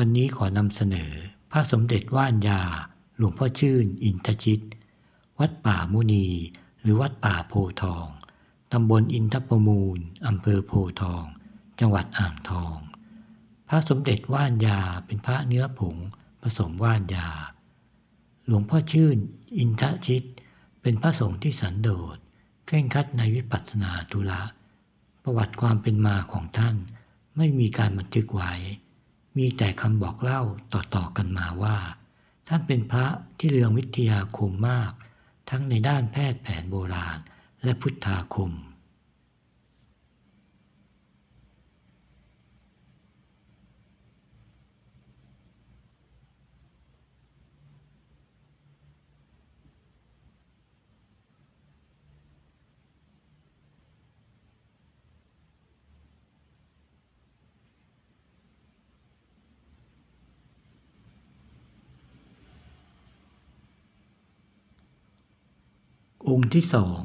วันนี้ขอนำเสนอพระสมเด็จว่านยา หลวงพ่อชื่น อินทชิต วัดป่ามุนี หรือวัดป่าโพทอง ตำบลอินทประมูลอำเภอโพทอง จังหวัดอ่างทอง พระสมเด็จว่านยาเป็นพระเนื้อผงผสมว่านยา หลวงพ่อชื่น อินทชิต เป็นพระสงฆ์ที่สันโดษเคร่งครัดในวิปัสสนาธุระ ประวัติความเป็นมาของท่านไม่มีการบันทึกไว้ มีแต่คำบอกเล่าต่อๆกันมาว่า ท่านเป็นพระที่เรืองวิทยาคมมาก ทั้งในด้านแพทย์แผนโบราณและพุทธาคม องค์ที่สอง